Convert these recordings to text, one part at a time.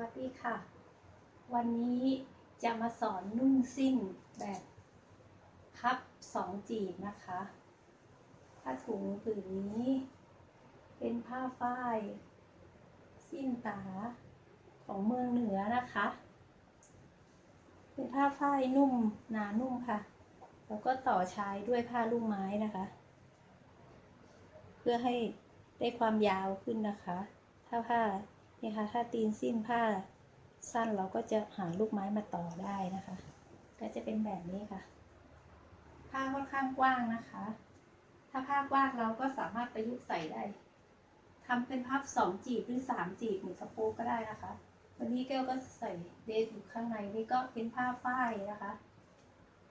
วัสดีค่ะ วันนี้จะมาสอนนุ่งสิ้นแบบพับสองจีบนะคะผ้าถุงผืนนี้ เป็นผ้าฝ้าย สิ้นตาของเมืองเหนือนะคะ เป็นผ้าฝ้ายนุ่มหนานุ่มค่ะ แล้วก็ต่อชายด้วยผ้าลูกไม้นะคะ เพื่อให้ได้ความยาวขึ้นนะคะ ถ้าผ้า นี่ค่ะ ถ้าตีนสิ้นผ้าสั้นเราก็จะหาลูกไม้มาต่อได้นะคะ ก็จะเป็นแบบนี้ค่ะ ผ้าค่อนข้างกว้างนะคะ ถ้าผ้ากว้างเราก็สามารถประยุกต์ใส่ได้ทำเป็นพับสองจีบหรือสามจีบเหมือนสะโพกก็ได้นะคะ วันนี้แก้วก็ใส่เดทอยู่ข้างในนี่ก็เป็นผ้าฝ้ายนะคะ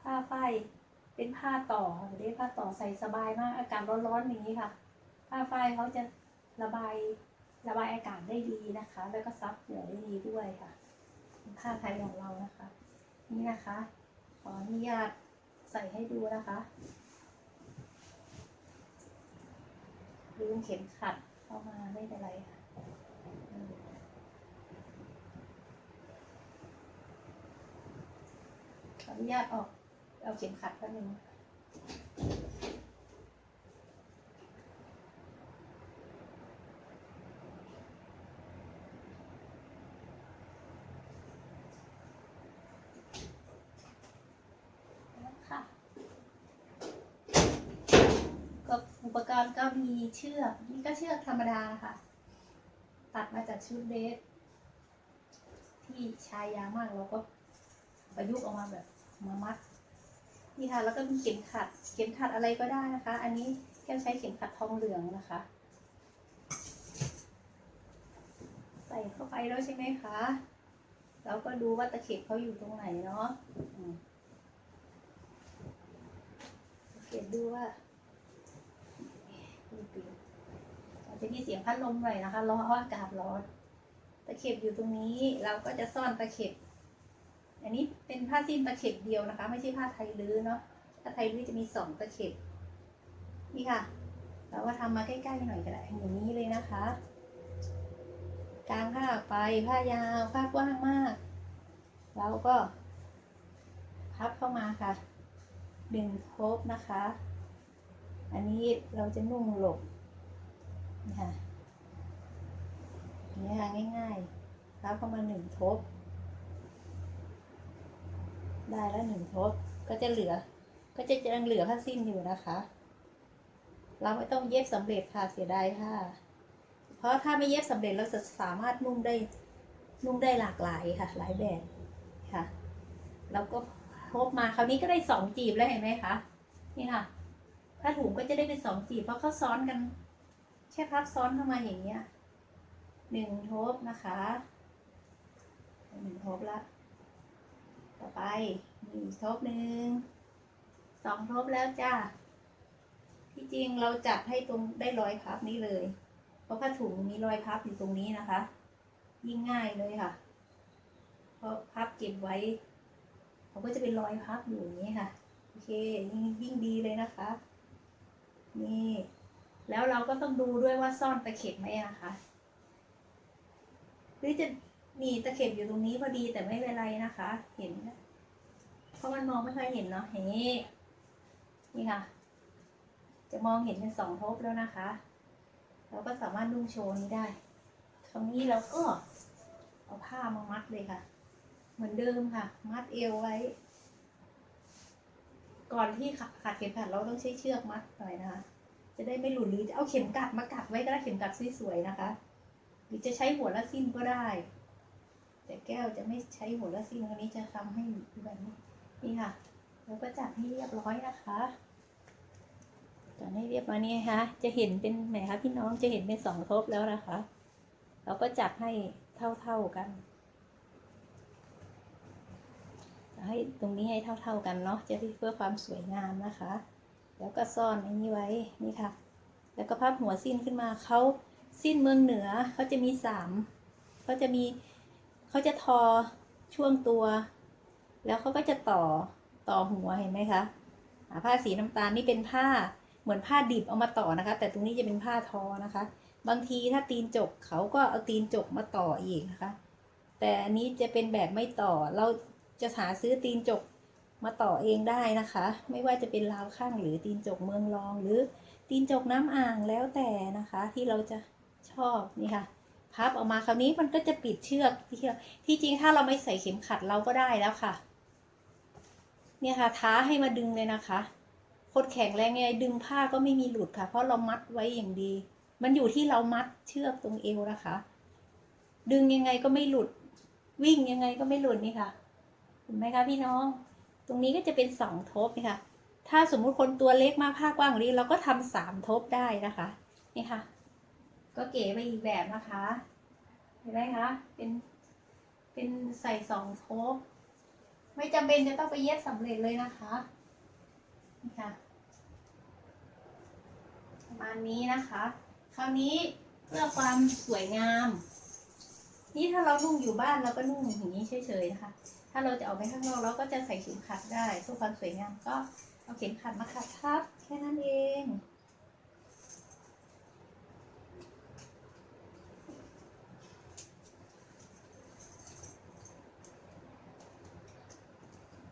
ผ้าฝ้ายเป็นผ้าต่อเดทผ้าต่อใส่สบายมากอากาศร้อนๆอย่างนี้ค่ะ ผ้าฝ้ายเขาจะระบาย ระบายอากาศได้ดีนะคะ แล้วก็ซับเหงื่อได้ดีด้วยค่ะเป็นผ้าไทยของเรานะคะ นี่นะคะขออนุญาตใส่ให้ดูนะคะลืมเข็มขัดเข้ามาไม่เป็นไรค่ะขออนุญาตออกเอาเข็มขัดแป๊บนึง ค่ะก็อุ ปกรณ์ก็มีเชือกนี่ก็เชือกธรรมดาค่ะ ตัดมาจากชุดเดรสที่ชายยาวมากเราก็ประยุกต์ออกมาแบบมามัดนี่ค่ะแล้วก็มีเข็มขัด เข็มขัดอะไรก็ได้นะคะ อันนี้แก้วใช้เข็มขัดทองเหลืองนะคะ ใส่เข้าไปแล้วใช่ไหมคะเราก็ดูว่าตะเข็บเขาอยู่ตรงไหนเนาะสังเกตดูว่า อาจจะมีเสียงพัดลมหน่อยนะคะ ร้อนอากาศร้อน ตะเข็บอยู่ตรงนี้เราก็จะซ่อนตะเข็บ อันนี้เป็นผ้าสิ้นตะเข็บเดียวนะคะ ไม่ใช่ผ้าไทยลื้อเนาะ ผ้าไทยลื้อจะมีสองตะเข็บ นี่ค่ะ เราก็ทำมาใกล้ๆหน่อยก็ได้อย่างนี้เลยนะคะ กลางผ้าไป ผ้ายาวผ้ากว้างมาก เราก็พับเข้ามาค่ะหนึ่งทบนะคะ อันนี้เราจะนุ่งหลบ นี่ค่ะนี่ค่ะง่ายๆพับเข้ามาหนึ่งทบ ได้แล้วหนึ่งทบก็จะเหลือ ก็จะยังเหลือผ้าสิ้นอยู่นะคะ เราไม่ต้องเย็บสำเร็จค่ะเสียดายค่ะ เพราะถ้าไม่เย็บสำเร็จเราจะสามารถนุ่งได้นุ่งได้หลากหลายค่ะ หลายแบบค่ะ แล้วก็ทบมาคราวนี้ก็ได้สองจีบแล้วเห็นไหมคะนี่ค่ะผ้าถุงก็จะได้เป็นสองจีบเพราะเขาซ้อนกัน แค่พับซ้อนเข้ามาอย่างเงี้ยหนึ่งทบนะคะหนึ่งทบละต่อไปมีทบหนึ่งสองทบแล้วจ้าที่จริงเราจัดให้ตรงได้รอยพับนี้เลย เพราะผ้าถุงมีรอยพับอยู่ตรงนี้นะคะ ยิ่งง่ายเลยค่ะ เพราะพับเก็บไว้เขาก็จะเป็นรอยพับอยู่อย่างนี้ค่ะ โอเคยิ่งยิ่งดีเลยนะคะ นี่ แล้วเราก็ต้องดูด้วยว่าซ่อนตะเข็บไหมนะคะ หรือจะมีตะเข็บอยู่ตรงนี้พอดีแต่ไม่เป็นไรนะคะ เห็น เพราะมันมองไม่ค่อยเห็นเนาะอย่างนี้นี่ค่ะ จะมองเห็นเป็นสองทบแล้วนะคะ เราก็สามารถนุ่งโชว์นี้ได้คราวนี้เราก็เอาผ้ามามัดเลยค่ะ เหมือนเดิมค่ะ มัดเอวไว้ ก่อนที่ขาขาดเข็มขัดเราต้องใช้เชือกมัดหน่อยนะคะ จะได้ไม่หลุดหรือจะเอาเข็มกัดมากัดไว้ก็ได้เข็มกัดสวยๆนะคะ หรือจะใช้หัวละสิ้นก็ได้ แต่แก้วจะไม่ใช้หัวละสิ้นวันนี้จะทำให้แบบนี้นี่ค่ะ แล้วก็จัดให้เรียบร้อยนะคะจัดให้เรียบร้อยนี่นะคะจะเห็นเป็นแหมคะพี่น้องจะเห็นเป็นสองทบแล้วนะคะเราก็จัดให้เท่าๆกันจะให้ตรงนี้ให้เท่าๆกันเนาะจะได้เพื่อความสวยงามนะคะ แล้วก็ซ่อนอันนี้ไว้นี่ค่ะ แล้วก็พับหัวสิ้นขึ้นมาเขาสิ้นเมืองเหนือเขาจะมีสามเขาจะมีเขาจะทอช่วงตัว แล้วเขาก็จะต่อต่อหัวเห็นไหมคะผ้าสีน้ำตาลนี่เป็นผ้าเหมือนผ้าดิบเอามาต่อนะคะ แต่ตรงนี้จะเป็นผ้าทอนะคะ บางทีถ้าตีนจกเขาก็เอาตีนจกมาต่ออีกนะคะ แต่อันนี้จะเป็นแบบไม่ต่อเราจะหาซื้อตีนจก มาต่อเองได้นะคะ ไม่ว่าจะเป็นราวข้างหรือตีนจกเมืองรองหรือตีนจกน้ำอ่างแล้วแต่นะคะ ที่เราจะชอบนี่ค่ะ พับออกมาคราวนี้มันก็จะปิดเชือกที่ที่จริงถ้าเราไม่ใส่เข็มขัดเราก็ได้แล้วค่ะ เนี่ยค่ะท้าให้มาดึงเลยนะคะคนแข็งแรงไงดึงผ้าก็ไม่มีหลุดค่ะ เพราะเรามัดไว้อย่างดี มันอยู่ที่เรามัดเชือกตรงเอวนะคะ ดึงยังไงก็ไม่หลุด วิ่งยังไงก็ไม่หลุดนี่ค่ะเห็นไหมคะพี่น้อง ตรงนี้ก็จะเป็นสองทบนี่ค่ะถ้าสมมุติคนตัวเล็กมากผ้ากว้างกว่านี้ เราก็ทำสามทบได้นะคะนี่ค่ะ ก็เก๋ไปอีกแบบนะคะเห็นไหมคะเป็นเป็นใส่สองทบไม่จำเป็นจะต้องไปเย็บสำเร็จเลยนะคะนี่ค่ะประมาณนี้นะคะ คราวนี้เพื่อความสวยงาม นี่ถ้าเรานุ่งอยู่บ้านเราก็นุ่งอย่างนี้เฉยๆนะคะ ถ้าเราจะออกไปข้างนอกเราก็จะใส่เข็มขัดได้เพื่อความสวยงามก็เอาเข็มขัดมาขัดทับแค่นั้นเอง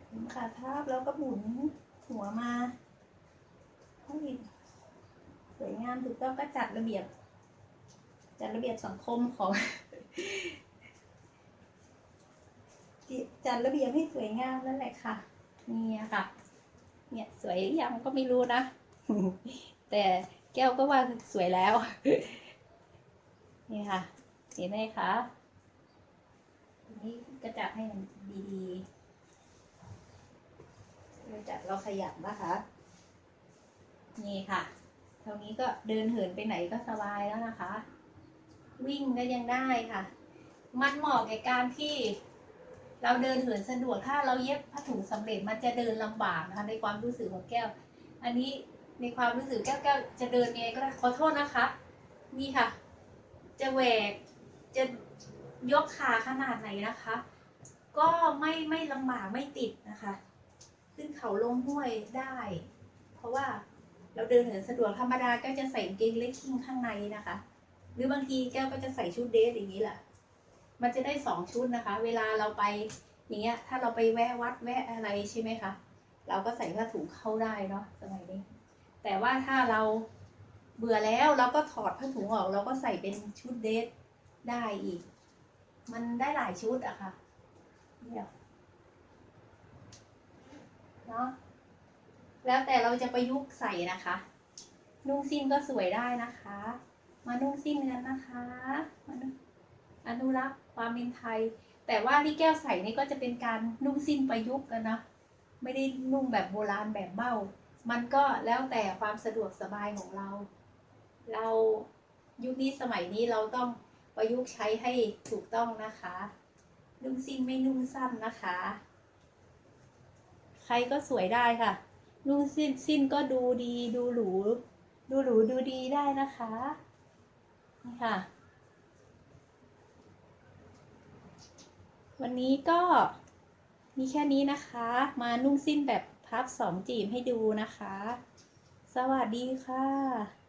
เข็มขัดทับแล้วก็หมุนหัวมาให้สวยงามถูกต้องก็จัดระเบียบ จัดระเบียบสังคมของ จัดระเบียบให้สวยงามนั่นแหละค่ะ นี่ค่ะ เนี่ยสวยหรือยังก็ไม่รู้นะ แต่แก้วก็ว่าสวยแล้ว นี่ค่ะ เห็นไหมคะทีนี้ก็จัดให้มันดีๆเราจัดเราขยับนะคะ นี่ค่ะเท่านี้ก็เดินเหินไปไหนก็สบายแล้วนะคะ วิ่งก็ยังได้ค่ะ มันเหมาะแก่การที่ เราเดินเหินสะดวกถ้าเราเย็บผ้าถุงสำเร็จมันจะเดินลำบากนะคะในความรู้สึกของแก้ว อันนี้ในความรู้สึกแก้วแก้วจะเดินยังไงก็ได้ขอโทษนะคะ นี่ค่ะ จะแหวกจะยกขาขนาดไหนนะคะ ก็ไม่ไม่ลำบากไม่ติดนะคะ ขึ้นเขาลงห้วยได้ เพราะว่าเราเดินเหินสะดวกธรรมดาแก้วจะใส่กางเกงเล็กขิงข้างในนะคะ หรือบางทีแก้วก็จะใส่ชุดเดทอย่างนี้แหละ มันจะได้สองชุดนะคะ เวลาเราไปอย่างเงี้ย ถ้าเราไปแวะวัดแวะอะไรใช่ไหมคะ เราก็ใส่ผ้าถุงเข้าได้เนาะสมัยนี้ แต่ว่าถ้าเราเบื่อแล้วเราก็ถอดผ้าถุงออก เราก็ใส่เป็นชุดเดทได้อีก มันได้หลายชุดอะค่ะเนี่ยเนาะแล้วแต่เราจะประยุกต์ใส่นะคะ นุ่งสิ้นก็สวยได้นะคะ มานุ่งสิ้นกันนะคะมานุ่ง อนุรักษ์ความเป็นไทย แต่ว่าที่แก้วใส่นี่ก็จะเป็นการนุ่งสิ้นประยุกต์กันนะไม่ได้นุ่งแบบโบราณแบบเบ้า มันก็แล้วแต่ความสะดวกสบายของเรา เรายุคนี้สมัยนี้เราต้องประยุกต์ใช้ให้ถูกต้องนะคะ นุ่งสิ้นไม่นุ่งสั้นนะคะ ใครก็สวยได้ค่ะ นุ่งสิ้นสิ้นก็ดูดีดูหรู ดูหรูดูดีได้นะคะนี่ค่ะ วันนี้ก็มีแค่นี้นะคะ มานุ่งสิ้นแบบพับสองจีบให้ดูนะคะ สวัสดีค่ะ